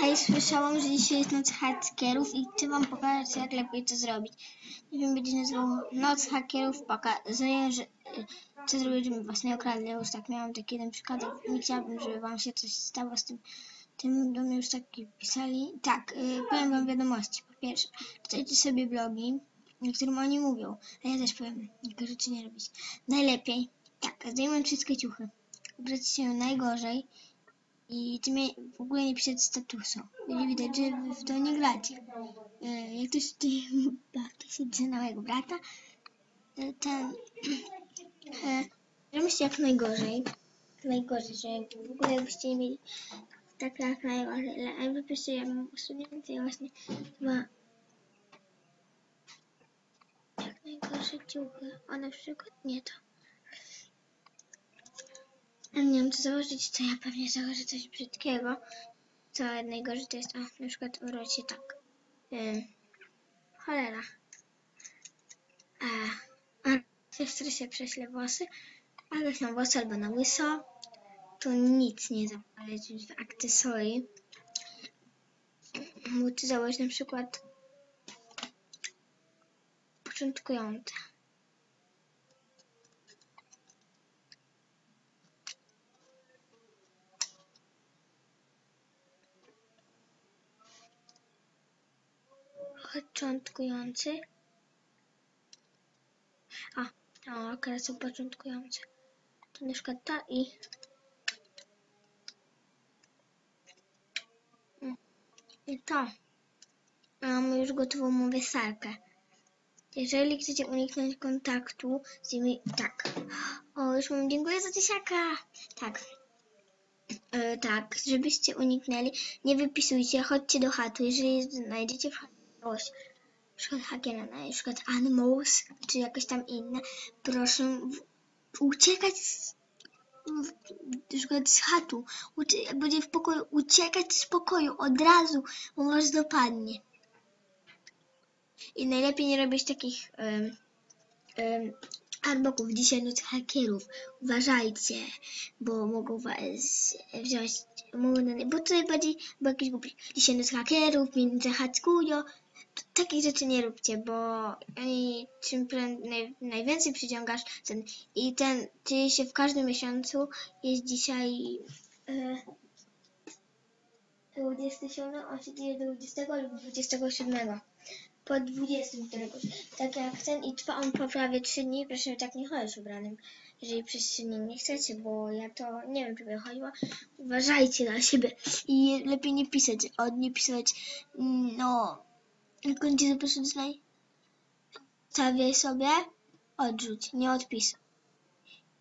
Hej, słyszałam, że dzisiaj jest noc hakerów i chcę wam pokazać, jak lepiej to zrobić. Nie wiem, będzie nazywał Noc hakerów, pokazuję, że, co zrobić, żeby was nie okradli. Już tak miałam taki jeden przypadek. Nie chciałabym, żeby wam się coś stało z tym. Tym do mnie już tak pisali. Tak, y, powiem wam wiadomości. Po pierwsze, czytajcie sobie blogi, na którym oni mówią. A ja też powiem, jakie rzeczy nie robić. Najlepiej, tak, zdejmę wszystkie ciuchy. Ubrać się najgorzej i ty mnie w ogóle nie pisać statusu. Będzie widać, że w to nie gracie. E, Jak ktoś to się na mojego brata, ten e, żebyście jak najgorzej. Najgorzej, że w ogóle jakbyście nie mieli tak jak najgorzej. Ale ja mam i właśnie chyba jak najgorsze ciuchy. O na przykład nie to. Nie wiem, co założyć, to ja pewnie założę coś brzydkiego. Co najgorsze to jest, o, na przykład się tak. Ym, cholera. A, a siostry się prześle włosy, ale na włosy albo na łyso. Tu nic nie zapalić w akcesorii. Buty założyć na przykład początkujące. Początkujący. A, o, akurat są początkujące. To na przykład ta i... I to. Mamy już gotową mówię. Jeżeli chcecie uniknąć kontaktu z nimi, tak. O, już mam dziękuję za tysiaka. Tak. E, tak, żebyście uniknęli, nie wypisujcie, chodźcie do chatu. Jeżeli znajdziecie w chacie kogoś, na przykład hakiera, na przykład Animals, czy jakieś tam inne, proszę uciekać z, na przykład z chatu, jak będzie w pokoju, uciekać z pokoju od razu, bo was dopadnie. I najlepiej nie robić takich um, um, arboków, dzisiaj noc hakierów. Uważajcie, bo mogą was wziąć, mogą, bo tutaj bardziej, bo jakiś głupi. Dzisiaj noc hakierów, między hackują, takich rzeczy nie róbcie, bo oni czym naj, najwięcej przyciągasz ten i ten dzieje się w każdym miesiącu jest dzisiaj e, 27, on się dzieje do 20 lub 27 po 20 któregoś. Tak jak ten i trwa on po prawie 3 dni, proszę tak nie chodzić ubranym. Jeżeli przez 3 dni nie chcecie, bo ja to nie wiem, czy by chodziło. Uważajcie na siebie i lepiej nie pisać, od nie pisać, no, jak on ci zaprosi znaj, stawiaj sobie, odrzuć, nie odpisuj.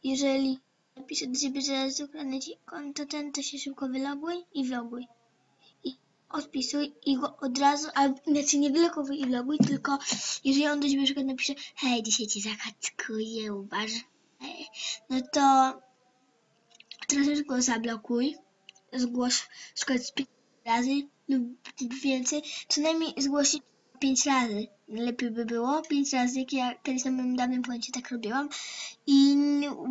Jeżeli napiszę do ciebie, że ukradnę ci konto ten, to się szybko wyloguj i vloguj. I odpisuj i go od razu, a znaczy nie wylogowuj i vloguj, tylko jeżeli on do ciebie na przykład napisze, hej, dzisiaj cię zakatkuję, uważaj, no to troszeczkę go zablokuj, zgłoś pięć razy lub więcej, co najmniej zgłosić pięć razy. Lepiej by było pięć razy, jak ja kiedyś na moim dawnym pojęciu tak robiłam. I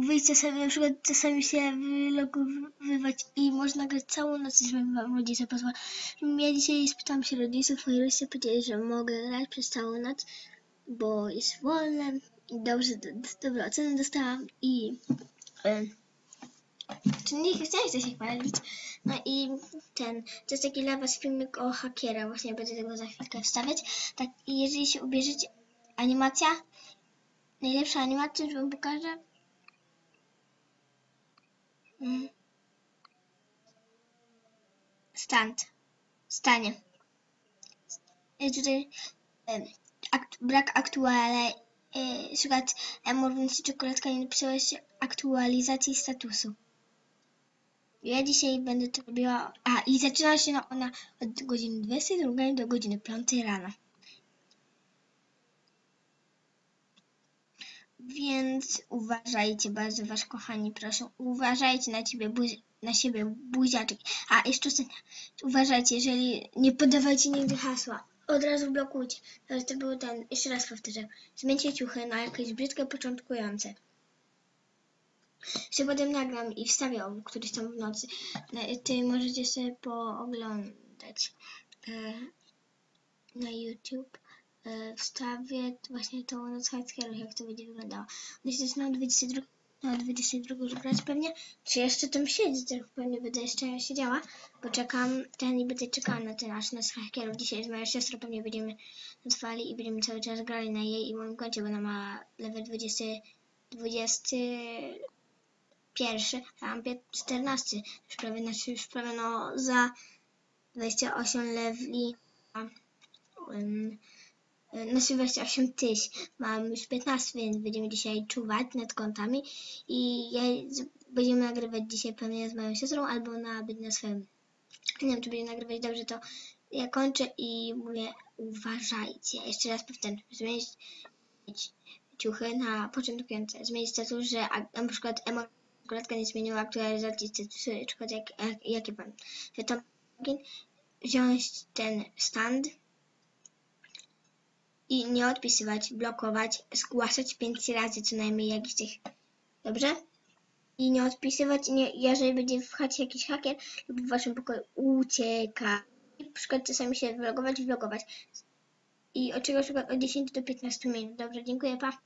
wyjść czasami, na przykład czasami się wylogowywać i można grać całą noc, żeby wam rodzice pozwolili. Ja dzisiaj spytałam się rodziców, moi rodzice powiedzieli, że mogę grać przez całą noc, bo jest wolne i dobrze, do, dobre oceny dostałam i... Y, czy nie chcecie się chwalić? No i ten, to jest taki dla was filmik o hakiera, właśnie będę tego za chwilkę wstawiać. Tak, i jeżeli się ubierzecie, animacja, najlepsza animacja, już wam pokażę. Mm. Stand, stanie. I tutaj akt, brak aktualnej, e, przykład Emor, więc czekoladka nie napisałeś aktualizacji statusu. Ja dzisiaj będę to robiła. A, i zaczyna się ona, ona od godziny 22 do godziny 5 rano. Więc uważajcie bardzo, was kochani, proszę. Uważajcie na ciebie, buzi na siebie, buziaczek. A, jeszcze. Uważajcie, jeżeli nie podawajcie nigdy hasła. Od razu blokujcie. To był ten, jeszcze raz powtórzę. Zmieńcie ciuchy na jakieś brzydkie początkujące. Się potem nagram i wstawię o któryś tam w nocy. No, Ty możecie sobie pooglądać e, na YouTube. E, wstawię właśnie tą noc hackerów, jak to będzie wyglądało. Się zaczyna o 22, o 22 już grać pewnie. Czy jeszcze tam siedzi, to pewnie będę jeszcze siedziała, bo czekam ten i będę czekała na ten aż noc hackerów. Dzisiaj z moją siostrą pewnie będziemy trwali i będziemy cały czas grali na jej i moim koncie, bo ona ma level 20, 21, mam pię- 14. Już prawie, znaczy już prawie no za 28 leveli. a, Um, znaczy 28 tyś. Mam już 15, więc będziemy dzisiaj czuwać nad kontami i ja, będziemy nagrywać dzisiaj pewnie z moją siostrą albo nawet na swoim. Nie wiem, czy będziemy nagrywać dobrze, to ja kończę i mówię uważajcie. Jeszcze raz powtarzam, zmienić ciuchy na początkujące. Zmienić status, że na przykład emokulatka nie zmieniła aktualizacji przykład jak, jak, jakie pan. To wziąć ten stand i nie odpisywać, blokować, zgłaszać pięć razy co najmniej jakiś tych. Dobrze? I nie odpisywać, nie, jeżeli będzie wchodzić jakiś haker lub w waszym pokoju ucieka. I na przykład czasami się vlogować, vlogować. I od czegoś od 10 do 15 minut. Dobrze, dziękuję, pa.